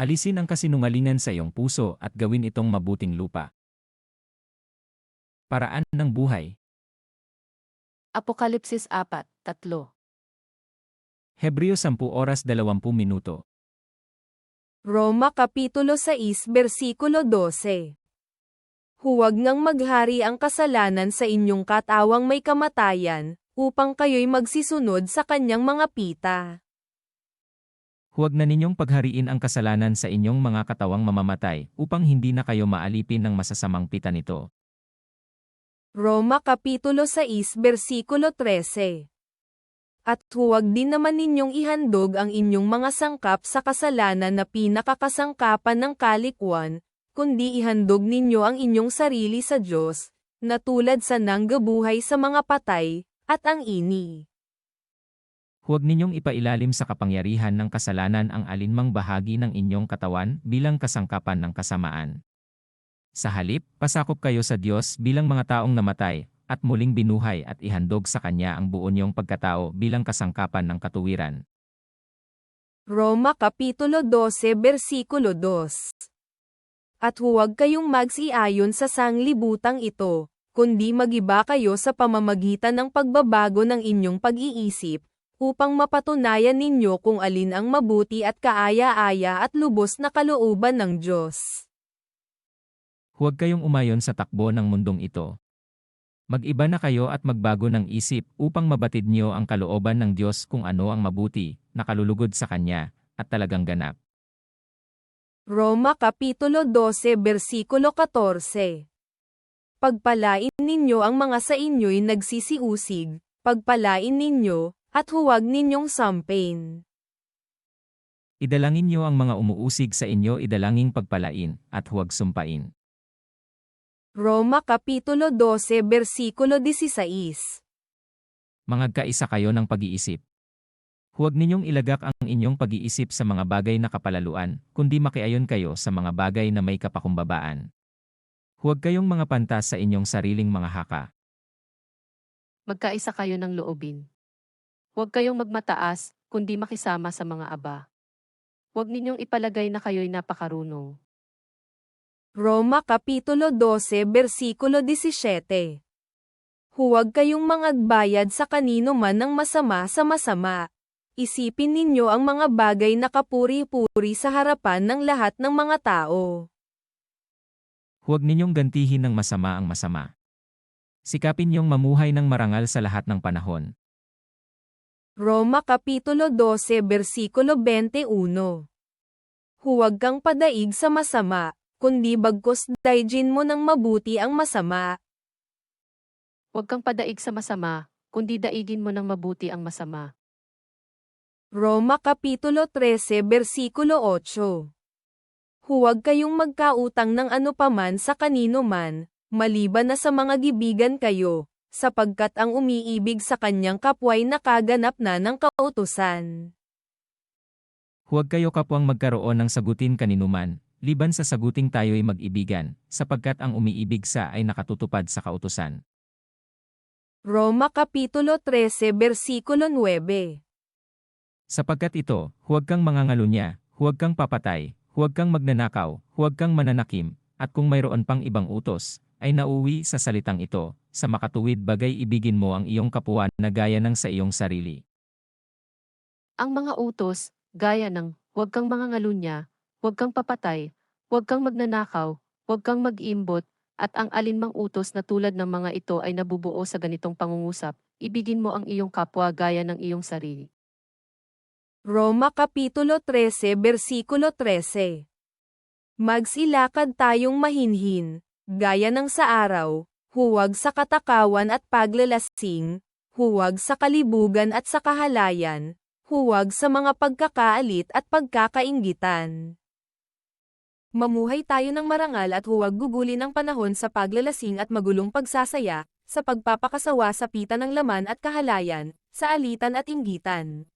Alisin ang kasinungalingan sa iyong puso at gawin itong mabuting lupa. Paraan ng buhay. Apokalipsis 4, 3. Hebreo 10 oras 20 minuto. Roma Kapitulo 6 Versikulo 12 Huwag ngang maghari ang kasalanan sa inyong katawang may kamatayan, upang kayo'y magsisunod sa kanyang mga pita. Huwag na ninyong paghariin ang kasalanan sa inyong mga katawang mamamatay upang hindi na kayo maalipin ng masasamang pita nito. Roma Kapitulo 6 Versikulo 13 At huwag din naman ninyong ihandog ang inyong mga sangkap sa kasalanan na pinakakasangkapan ng kalikwan, kundi ihandog ninyo ang inyong sarili sa Diyos, na tulad sa nanggabuhay sa mga patay, at ang ini. Huwag ninyong ipailalim sa kapangyarihan ng kasalanan ang alinmang bahagi ng inyong katawan bilang kasangkapan ng kasamaan. Sa halip, pasakop kayo sa Diyos bilang mga taong namatay, at muling binuhay at ihandog sa Kanya ang buo niyong pagkatao bilang kasangkapan ng katuwiran. Roma Kapitulo 12 Versikulo 2 At huwag kayong magsiayon sa sanglibutang ito, kundi magiba kayo sa pamamagitan ng pagbabago ng inyong pag-iisip, upang mapatunayan ninyo kung alin ang mabuti at kaaya-aya at lubos na kalooban ng Diyos. Huwag kayong umayon sa takbo ng mundong ito. Mag-iba na kayo at magbago ng isip upang mabatid niyo ang kalooban ng Diyos kung ano ang mabuti, nakalulugod sa Kanya, at talagang ganap. Roma Kapitulo 12 Versikulo 14 Pagpalain ninyo ang mga sa inyo'y nagsisiusig, pagpalain ninyo, at huwag ninyong sampain. Idalangin niyo ang mga umuusig sa inyo idalanging pagpalain, at huwag sumpain. Roma Kapitulo 12 Versikulo 16 Mangagkaisa kayo ng pag-iisip. Huwag ninyong ilagak ang inyong pag-iisip sa mga bagay na kapalaluan, kundi makiayon kayo sa mga bagay na may kapakumbabaan. Huwag kayong mga pantas sa inyong sariling mga haka. Magkaisa kayo ng loobin. Huwag kayong magmataas, kundi makisama sa mga aba. Huwag ninyong ipalagay na kayo'y napakarunong. Roma Kapitulo 12 Versikulo 17 Huwag kayong mangagbayad sa kanino man ng masama sa masama. Isipin ninyo ang mga bagay na kapuri-puri sa harapan ng lahat ng mga tao. Huwag ninyong gantihin ng masama ang masama. Sikapin niyong mamuhay ng marangal sa lahat ng panahon. Roma Kapitulo 12 Versikulo 21 Huwag kang padaig sa masama, kundi bagkos daijin mo ng mabuti ang masama. Huwag kang padaig sa masama, kundi daigin mo ng mabuti ang masama. Roma Kapitulo 13 Versikulo 8 Huwag kayong magkautang ng ano paman sa kanino man, maliban na sa mga gibigan kayo, sapagkat ang umiibig sa kanyang kapway nakaganap na ng kautusan. Huwag kayo kapwang magkaroon ng sagutin kaninuman, liban sa saguting tayo'y mag-ibigan, sapagkat ang umiibig sa ay nakatutupad sa kautusan. Roma Kapitulo 13 Versikulo 9 Sapagkat ito, huwag kang mangangalunya, huwag kang papatay, huwag kang magnanakaw, huwag kang mananakim, at kung mayroon pang ibang utos, ay nauwi sa salitang ito, sa makatuwid bagay ibigin mo ang iyong kapwa na gaya ng sa iyong sarili. Ang mga utos, gaya ng huwag kang mangangalunya, huwag kang papatay, huwag kang magnanakaw, huwag kang mag-imbot, at ang alinmang utos na tulad ng mga ito ay nabubuo sa ganitong pangungusap, ibigin mo ang iyong kapwa gaya ng iyong sarili. Roma Kapitulo 13 Versikulo 13 Magsilakad tayong mahinhin, gaya ng sa araw, huwag sa katakawan at paglalasing, huwag sa kalibugan at sa kahalayan, huwag sa mga pagkakaalit at pagkakainggitan. Mamuhay tayo ng marangal at huwag gugulin ang panahon sa paglalasing at magulong pagsasaya, sa pagpapakasawa sa pita ng laman at kahalayan, sa alitan at inggitan.